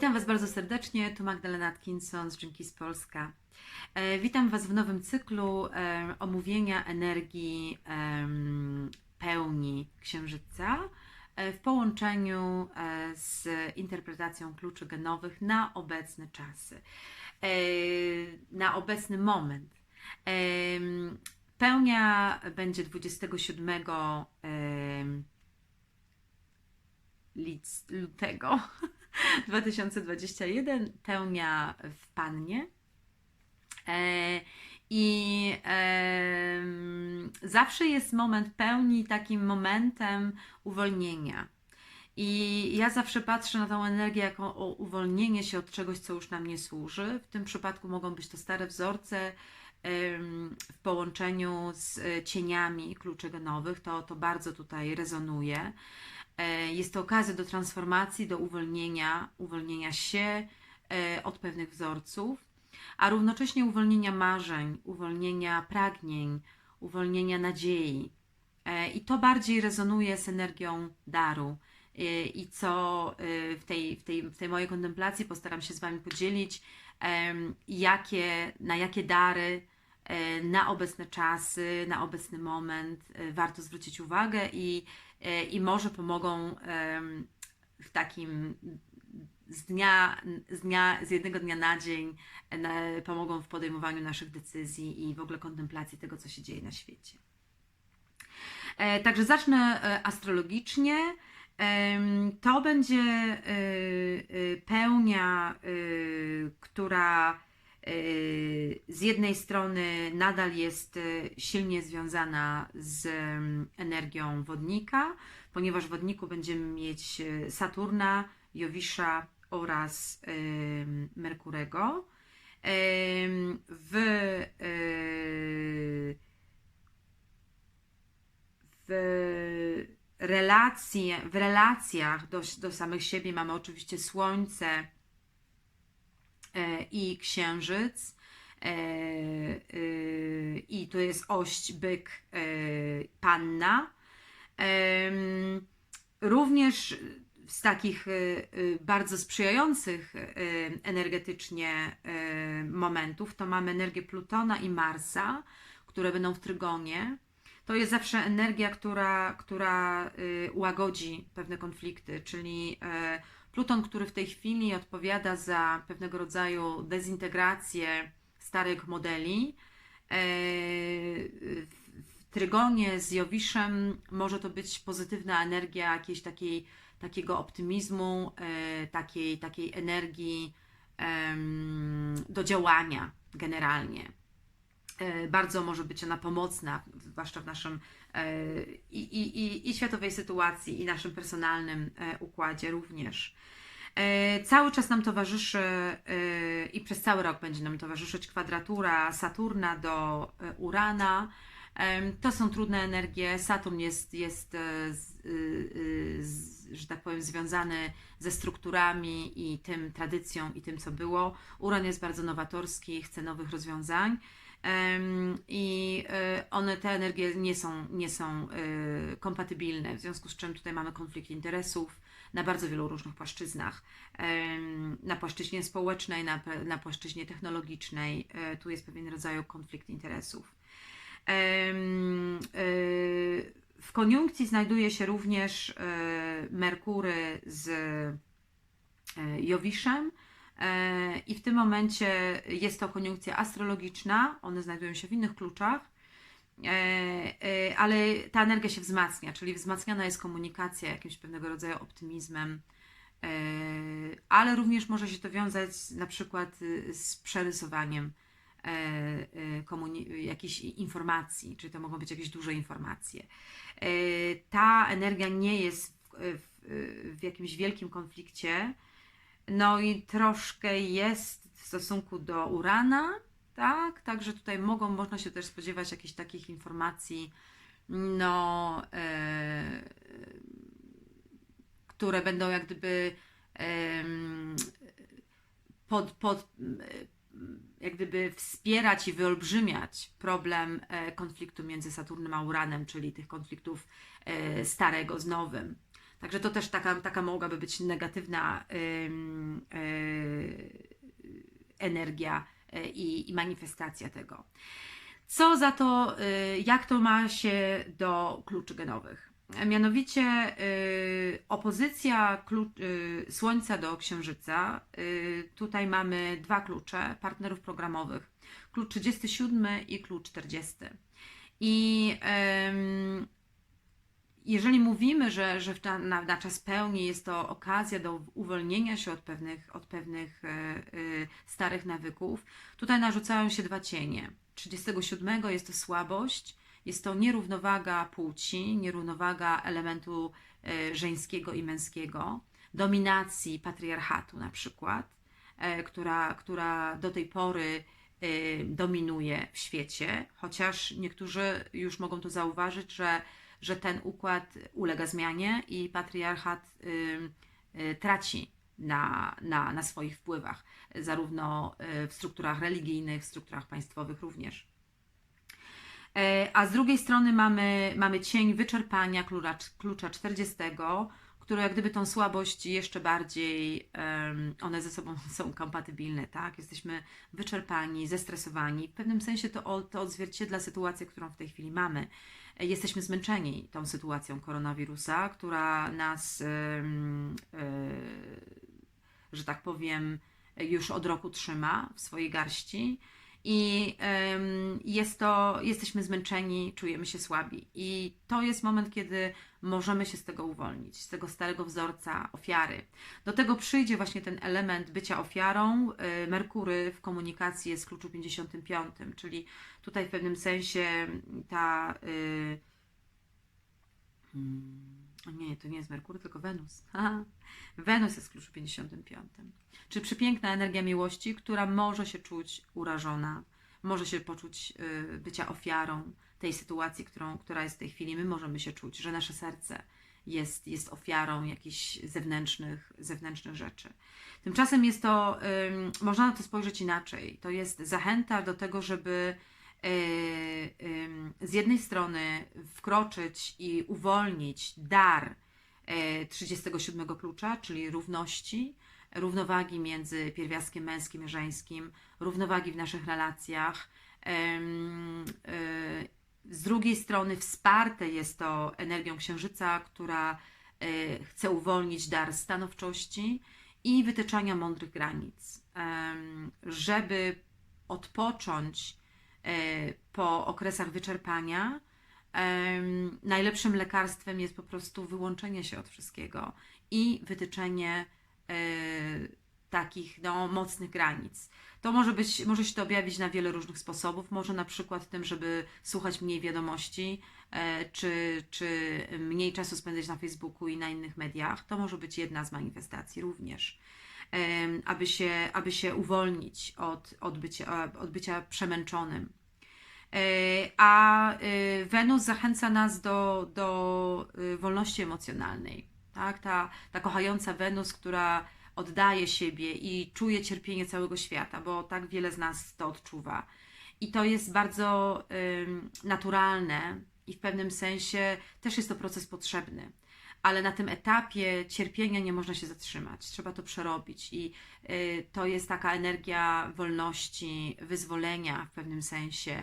Witam Was bardzo serdecznie, tu Magdalena Atkinson z Dżinkis Polska. E, Witam Was w nowym cyklu e, omówienia energii pełni Księżyca e, w połączeniu z interpretacją kluczy genowych na obecne czasy, na obecny moment. Pełnia będzie 27 em, lic- lutego 2021, pełnia w Pannie. E, I em, zawsze jest moment pełni takim momentem uwolnienia. I ja zawsze patrzę na tą energię jako o uwolnienie się od czegoś, co już nam nie służy. W tym przypadku mogą być to stare wzorce w połączeniu z e, cieniami kluczy genowych. To, to bardzo tutaj rezonuje. E, Jest to okazja do transformacji, do uwolnienia, uwolnienia się e, od pewnych wzorców, a równocześnie uwolnienia marzeń, uwolnienia pragnień, uwolnienia nadziei. E, I to bardziej rezonuje z energią daru. I co w tej, w tej, w tej mojej kontemplacji postaram się z Wami podzielić, jakie, na jakie dary na obecne czasy, na obecny moment e, warto zwrócić uwagę i, e, i może pomogą w takim z dnia, z dnia, z jednego dnia na dzień e, pomogą w podejmowaniu naszych decyzji i w ogóle kontemplacji tego, co się dzieje na świecie. E, Także zacznę e, astrologicznie. To będzie e, e, pełnia, e, która e, z jednej strony nadal jest e, silnie związana z em, energią wodnika, ponieważ w wodniku będziemy mieć e, Saturna, Jowisza oraz Merkurego. W, w relacji, w relacjach do, do samych siebie mamy oczywiście Słońce i Księżyc. E, e, I to jest oś byk e, panna. Również z takich e, e, bardzo sprzyjających e, energetycznie e, momentów to mamy energię Plutona i Marsa, które będą w trygonie. To jest zawsze energia, która, która y, łagodzi pewne konflikty, czyli e, Pluton, który w tej chwili odpowiada za pewnego rodzaju dezintegrację starych modeli. e, W trygonie z Jowiszem może to być pozytywna energia jakiejś takiej, takiego optymizmu, e, takiej, takiej energii do działania generalnie bardzo może być ona pomocna, zwłaszcza w naszym e, i, i, i, światowej sytuacji, i naszym personalnym e, układzie również. E, Cały czas nam towarzyszy e, i przez cały rok będzie nam towarzyszyć kwadratura Saturna do e, Urana. To są trudne energie. Saturn jest, jest e, że tak powiem, związany ze strukturami i tym tradycją i tym, co było. Uran jest bardzo nowatorski, chce nowych rozwiązań. I e, one, te energie nie są, nie są e, kompatybilne, w związku z czym tutaj mamy konflikt interesów na bardzo wielu różnych płaszczyznach. Na płaszczyźnie społecznej, na, na płaszczyźnie technologicznej, e, tu jest pewien rodzaj konflikt interesów. W koniunkcji znajduje się również Merkury z Jowiszem. E, I w tym momencie jest to koniunkcja astrologiczna, one znajdują się w innych kluczach, e, e, ale ta energia się wzmacnia, czyli wzmacniana jest komunikacja jakimś pewnego rodzaju optymizmem, ale również może się to wiązać na przykład y, z przerysowaniem jakichś informacji, czy to mogą być jakieś duże informacje. Ta energia nie jest w, w, w jakimś wielkim konflikcie, no i troszkę jest w stosunku do Urana, tak? Także tutaj mogą, można się też spodziewać jakichś takich informacji, no, e, które będą jak gdyby em, pod, pod, jak gdyby wspierać i wyolbrzymiać problem e, konfliktu między Saturnem a Uranem, czyli tych konfliktów e, starego z nowym. Także to też taka, taka mogłaby być negatywna y, energia y, i, i manifestacja tego. Co za to, y, jak to ma się do kluczy genowych? Mianowicie opozycja Słońca do Księżyca. Tutaj mamy dwa klucze partnerów programowych. Klucz 37 i klucz 40. I jeżeli mówimy, że, że na, na, czas pełni jest to okazja do uwolnienia się od pewnych, od pewnych e, e, starych nawyków, tutaj narzucają się dwa cienie. 37 jest to słabość, jest to nierównowaga płci, nierównowaga elementu e, żeńskiego i męskiego, dominacji patriarchatu na przykład, która, która do tej pory dominuje w świecie, chociaż niektórzy już mogą to zauważyć, że, że ten układ ulega zmianie i patriarchat y, traci na, na, na swoich wpływach, zarówno y, w strukturach religijnych, w strukturach państwowych również. E, A z drugiej strony mamy, mamy cień wyczerpania klucza, klucza 40, który jak gdyby tą słabość jeszcze bardziej, one ze sobą są kompatybilne, tak? Jesteśmy wyczerpani, zestresowani. W pewnym sensie to, to odzwierciedla sytuację, którą w tej chwili mamy. Jesteśmy zmęczeni tą sytuacją koronawirusa, która nas, e, że tak powiem, już od roku trzyma w swojej garści. I jest to, jesteśmy zmęczeni, czujemy się słabi. I to jest moment, kiedy możemy się z tego uwolnić, z tego starego wzorca ofiary. Do tego przyjdzie właśnie ten element bycia ofiarą. y, Merkury w komunikacji jest w kluczu 55, czyli tutaj w pewnym sensie ta. y, hmm, nie, to nie jest Merkury, tylko Wenus. Haha. Wenus jest w kluczu 55. Czy przepiękna energia miłości, która może się czuć urażona, może się poczuć y, bycia ofiarą tej sytuacji, którą, która jest w tej chwili. My możemy się czuć, że nasze serce jest, jest ofiarą jakichś zewnętrznych, zewnętrznych rzeczy. Tymczasem jest to, ym, można na to spojrzeć inaczej. To jest zachęta do tego, żeby y, z jednej strony wkroczyć i uwolnić dar y, 37 klucza, czyli równości, równowagi między pierwiastkiem męskim i żeńskim, równowagi w naszych relacjach. Y, Z drugiej strony wsparte jest to energią księżyca, która y, chce uwolnić dar stanowczości i wytyczania mądrych granic, żeby odpocząć po okresach wyczerpania. Najlepszym lekarstwem jest po prostu wyłączenie się od wszystkiego i wytyczenie e, takich no, mocnych granic. To może być, może się to objawić na wiele różnych sposobów. Może na przykład tym, żeby słuchać mniej wiadomości, e, czy, czy mniej czasu spędzać na Facebooku i na innych mediach. To może być jedna z manifestacji również. Aby się, aby się uwolnić od, od, bycia, od bycia przemęczonym. E, A e, Wenus zachęca nas do, do e, wolności emocjonalnej. Tak? Ta, ta kochająca Wenus, która oddaje siebie i czuje cierpienie całego świata, bo tak wiele z nas to odczuwa. I to jest bardzo naturalne i w pewnym sensie też jest to proces potrzebny. Ale na tym etapie cierpienia nie można się zatrzymać, trzeba to przerobić. I y, to jest taka energia wolności, wyzwolenia w pewnym sensie.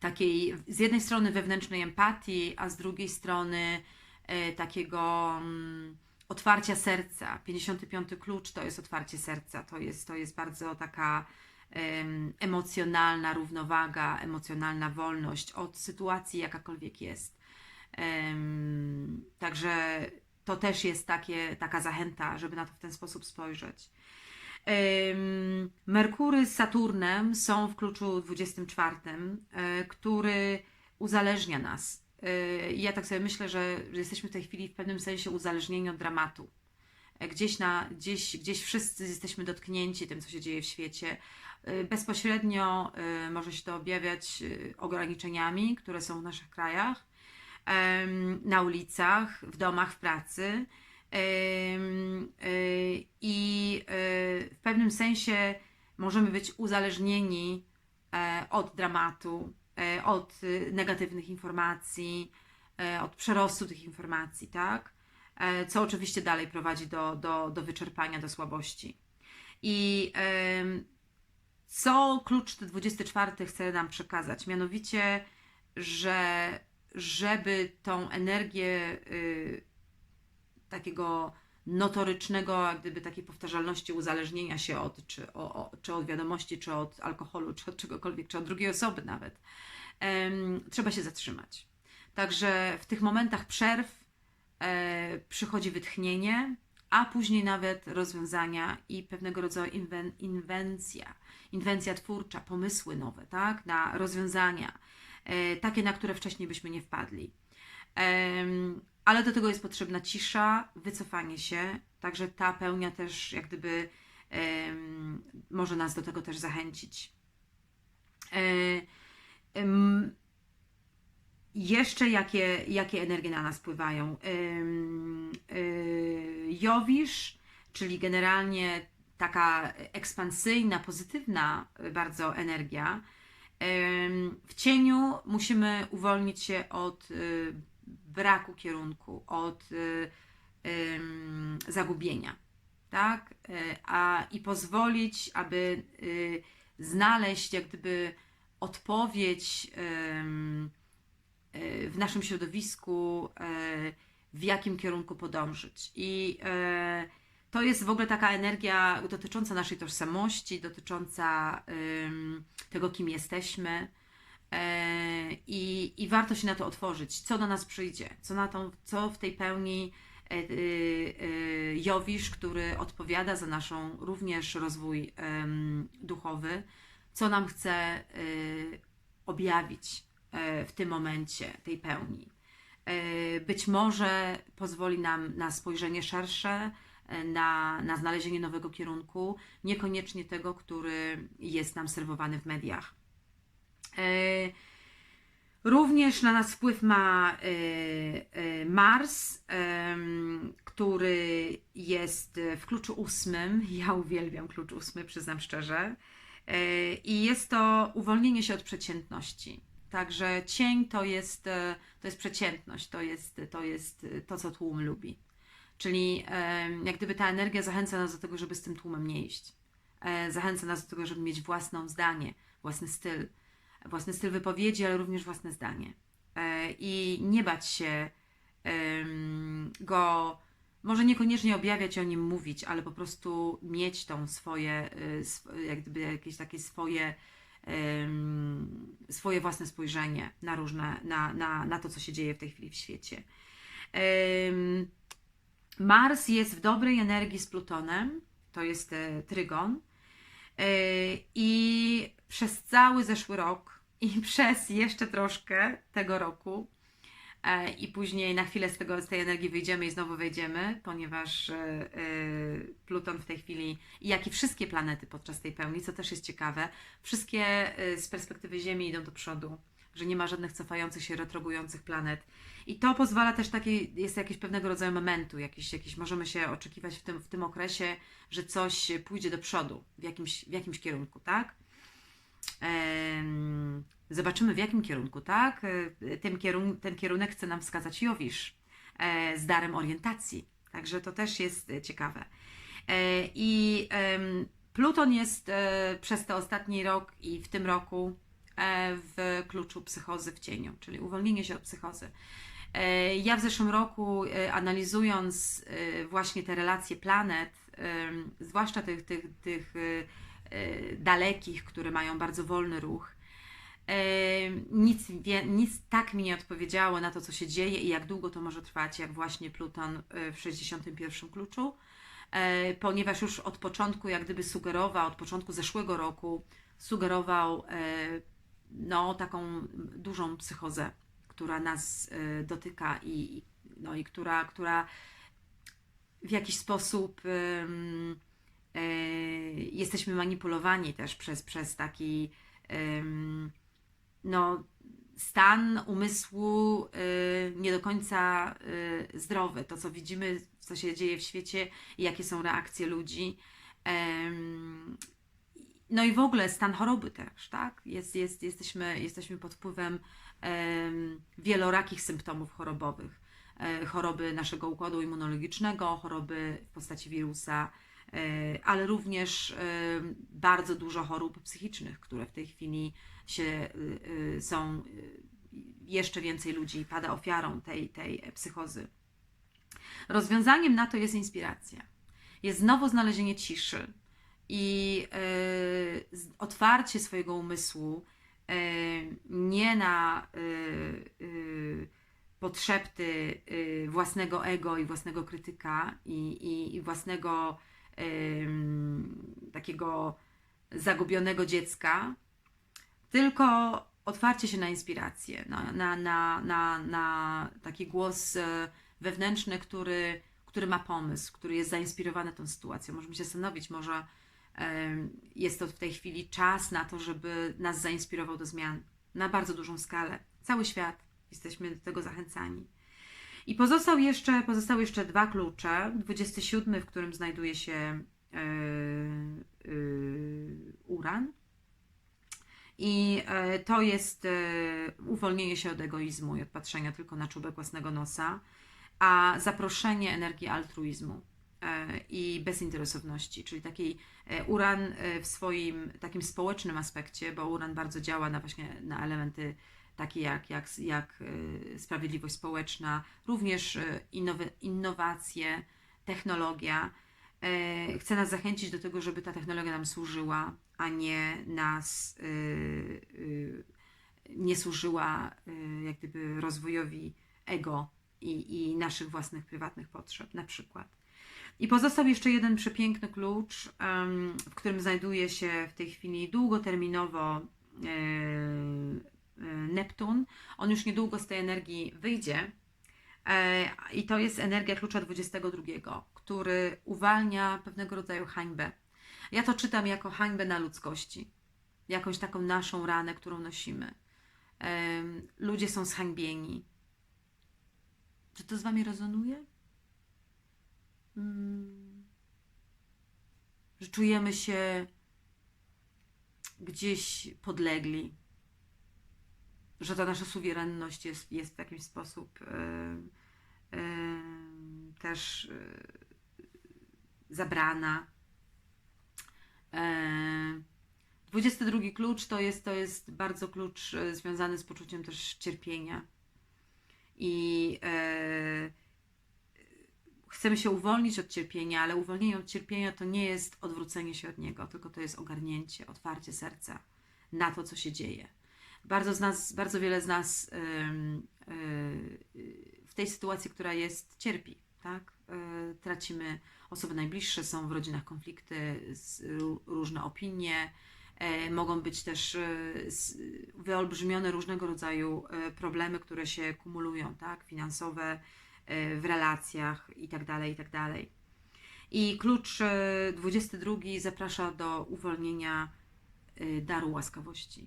Takiej z jednej strony wewnętrznej empatii, a z drugiej strony e, takiego mm, otwarcia serca. 55 klucz to jest otwarcie serca, to jest, to jest bardzo taka em, emocjonalna równowaga, emocjonalna wolność od sytuacji, jakakolwiek jest. Także to też jest takie, taka zachęta, żeby na to w ten sposób spojrzeć. Merkury z Saturnem są w kluczu 24, e, który uzależnia nas. E, Ja tak sobie myślę, że jesteśmy w tej chwili w pewnym sensie uzależnieni od dramatu. E, Gdzieś, na, gdzieś, gdzieś wszyscy jesteśmy dotknięci tym, co się dzieje w świecie. Bezpośrednio może się to objawiać ograniczeniami, które są w naszych krajach, na ulicach, w domach, w pracy. Y, I y, w pewnym sensie możemy być uzależnieni e, od dramatu, e, od y, negatywnych informacji, e, od przerostu tych informacji, tak? Co oczywiście dalej prowadzi do, do, do wyczerpania, do słabości. I co klucz 24 chce nam przekazać? Mianowicie, że żeby tą energię y, takiego notorycznego, gdyby takiej powtarzalności uzależnienia się od, czy, o, o, czy od wiadomości, czy od alkoholu, czy od czegokolwiek, czy od drugiej osoby nawet, trzeba się zatrzymać. Także w tych momentach przerw e, przychodzi wytchnienie, a później nawet rozwiązania i pewnego rodzaju inwen, inwencja, inwencja twórcza, pomysły nowe, tak, na rozwiązania, takie, na które wcześniej byśmy nie wpadli. Ale do tego jest potrzebna cisza, wycofanie się, także ta pełnia też jak gdyby może nas do tego też zachęcić. E, jeszcze jakie, jakie energie na nas wpływają? Y, Jowisz, czyli generalnie taka ekspansyjna, pozytywna bardzo energia. W cieniu musimy uwolnić się od y, braku kierunku, od y, zagubienia, tak? Y, A, I pozwolić, aby y, znaleźć jak gdyby odpowiedź y, w naszym środowisku, y, w jakim kierunku podążyć. I to jest w ogóle taka energia dotycząca naszej tożsamości, dotycząca tego, kim jesteśmy. E, I, I warto się na to otworzyć, co do nas przyjdzie, co, na tą, co w tej pełni e, e, e, Jowisz, który odpowiada za naszą również rozwój duchowy, co nam chce e, objawić e, w tym momencie tej pełni. Być może pozwoli nam na spojrzenie szersze, na, na znalezienie nowego kierunku, niekoniecznie tego, który jest nam serwowany w mediach. E, Również na nas wpływ ma e, e, Mars, który jest w kluczu ósmym. Ja uwielbiam klucz ósmy, przyznam szczerze. E, I jest to uwolnienie się od przeciętności. Także cień to jest, e, to jest przeciętność, to jest, to jest to, co tłum lubi. Czyli jak gdyby ta energia zachęca nas do tego, żeby z tym tłumem nie iść. E, Zachęca nas do tego, żeby mieć własną zdanie, własny styl własny styl wypowiedzi, ale również własne zdanie. E, I nie bać się go, może niekoniecznie objawiać o nim mówić, ale po prostu mieć tą swoje, y, jak gdyby jakieś takie swoje, swoje własne spojrzenie na różne, na, na, na to, co się dzieje w tej chwili w świecie. Mars jest w dobrej energii z Plutonem, to jest e, trygon. E, I przez cały zeszły rok i przez jeszcze troszkę tego roku e, i później na chwilę z, tego, z tej energii wyjdziemy i znowu wejdziemy, ponieważ Pluton w tej chwili, jak i wszystkie planety podczas tej pełni, co też jest ciekawe, wszystkie z perspektywy Ziemi idą do przodu, że nie ma żadnych cofających się, retrogujących planet. I to pozwala też taki, jest jakieś pewnego rodzaju momentu, jakiś, jakiś możemy się oczekiwać w tym, w tym okresie, że coś pójdzie do przodu w jakimś, w jakimś kierunku, tak? Zobaczymy w jakim kierunku, tak? Ten, kierun ten kierunek chce nam wskazać Jowisz e, z darem orientacji. Także to też jest e, ciekawe. E, I Pluton jest przez ten ostatni rok i w tym roku w kluczu psychozy w cieniu, czyli uwolnienie się od psychozy. E, Ja w zeszłym roku, e, analizując e, właśnie te relacje planet, zwłaszcza tych, tych, tych e, e, dalekich, które mają bardzo wolny ruch, e, nic, nic tak mi nie odpowiedziało na to, co się dzieje i jak długo to może trwać, jak właśnie Pluton e, w 61 kluczu, e, ponieważ już od początku, jak gdyby sugerował, od początku zeszłego roku, sugerował e, no, taką dużą psychozę, która nas e, dotyka i, no, i która, która w jakiś sposób e, jesteśmy manipulowani też przez, przez taki no, stan umysłu y, nie do końca y, zdrowy. To, co widzimy, co się dzieje w świecie i jakie są reakcje ludzi. No i w ogóle stan choroby też, tak? Jest, jest, jesteśmy, jesteśmy pod wpływem em, wielorakich symptomów chorobowych. E, Choroby naszego układu immunologicznego, choroby w postaci wirusa, e, ale również bardzo dużo chorób psychicznych, które w tej chwili się y, y, są, y, jeszcze więcej ludzi pada ofiarą tej, tej psychozy. Rozwiązaniem na to jest inspiracja. Jest znowu znalezienie ciszy i z- otwarcie swojego umysłu e, nie na e, e, potrzepty e, własnego ego i własnego krytyka i, i, i własnego em, takiego zagubionego dziecka, tylko otwarcie się na inspirację, na, na, na, na, na taki głos wewnętrzny, który, który ma pomysł, który jest zainspirowany tą sytuacją. Możemy się zastanowić, może jest to w tej chwili czas na to, żeby nas zainspirował do zmian na bardzo dużą skalę. Cały świat jesteśmy do tego zachęcani. I pozostał jeszcze, pozostały jeszcze dwa klucze. 27, w którym znajduje się e, e, uran. I e, to jest e, uwolnienie się od egoizmu i od patrzenia tylko na czubek własnego nosa, a zaproszenie energii altruizmu i bezinteresowności, czyli takiej e, uran e, w swoim takim społecznym aspekcie, bo uran bardzo działa na właśnie na elementy takie jak, jak, jak e, sprawiedliwość społeczna, również e, innowy, innowacje, technologia. E, Chce nas zachęcić do tego, żeby ta technologia nam służyła, a nie nas nie służyła jak gdyby rozwojowi ego i, i naszych własnych prywatnych potrzeb, na przykład. I pozostał jeszcze jeden przepiękny klucz, w którym znajduje się w tej chwili długoterminowo e, e, Neptun. On już niedługo z tej energii wyjdzie. E, I to jest energia klucza 22, który uwalnia pewnego rodzaju hańbę. Ja to czytam jako hańbę na ludzkości, jakąś taką naszą ranę, którą nosimy. Ludzie są zhańbieni. Czy to z Wami rezonuje? Mm. Że czujemy się gdzieś podlegli, że ta nasza suwerenność jest, jest w jakiś sposób em, em, też e, zabrana. E, 22 klucz to jest, to jest bardzo klucz związany z poczuciem też cierpienia. I e, chcemy się uwolnić od cierpienia, ale uwolnienie od cierpienia to nie jest odwrócenie się od niego, tylko to jest ogarnięcie, otwarcie serca na to, co się dzieje. Bardzo, z nas, bardzo wiele z nas ym, y, w tej sytuacji, która jest, cierpi, tak? Y, tracimy osoby najbliższe, są w rodzinach konflikty, z, ró- różne opinie, e, mogą być też wyolbrzymione różnego rodzaju problemy, które się kumulują, tak? Finansowe, w relacjach i tak dalej, i tak. I klucz e, 22 zaprasza do uwolnienia e, daru łaskawości,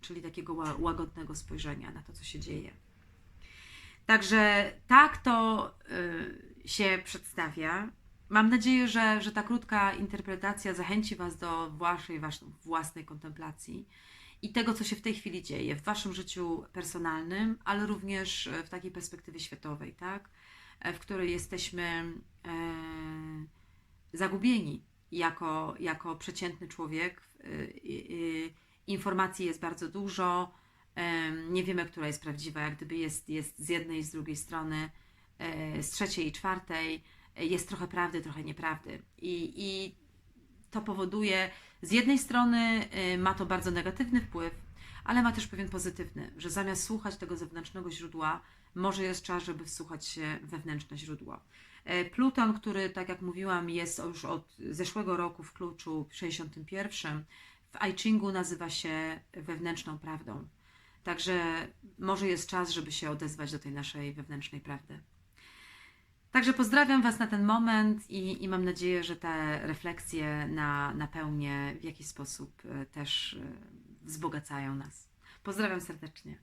czyli takiego ła- łagodnego spojrzenia na to, co się dzieje. Także tak to się przedstawia. Mam nadzieję, że, że ta krótka interpretacja zachęci Was do waszej, waszej własnej kontemplacji i tego, co się w tej chwili dzieje w Waszym życiu personalnym, ale również e, w takiej perspektywie światowej, tak? E, w której jesteśmy e, zagubieni jako, jako przeciętny człowiek. Informacji jest bardzo dużo, nie wiemy, która jest prawdziwa, jak gdyby jest, jest z jednej z drugiej strony, z trzeciej i czwartej, jest trochę prawdy, trochę nieprawdy. I, i to powoduje, z jednej strony y, ma to bardzo negatywny wpływ, ale ma też pewien pozytywny, że zamiast słuchać tego zewnętrznego źródła, może jest czas, żeby wsłuchać się wewnętrzne źródło. E, Pluton, który, tak jak mówiłam, jest już od zeszłego roku w kluczu 61, w I Chingu nazywa się wewnętrzną prawdą. Także może jest czas, żeby się odezwać do tej naszej wewnętrznej prawdy. Także pozdrawiam Was na ten moment i, i mam nadzieję, że te refleksje na, na w jakiś sposób e, też e, wzbogacają nas. Pozdrawiam serdecznie.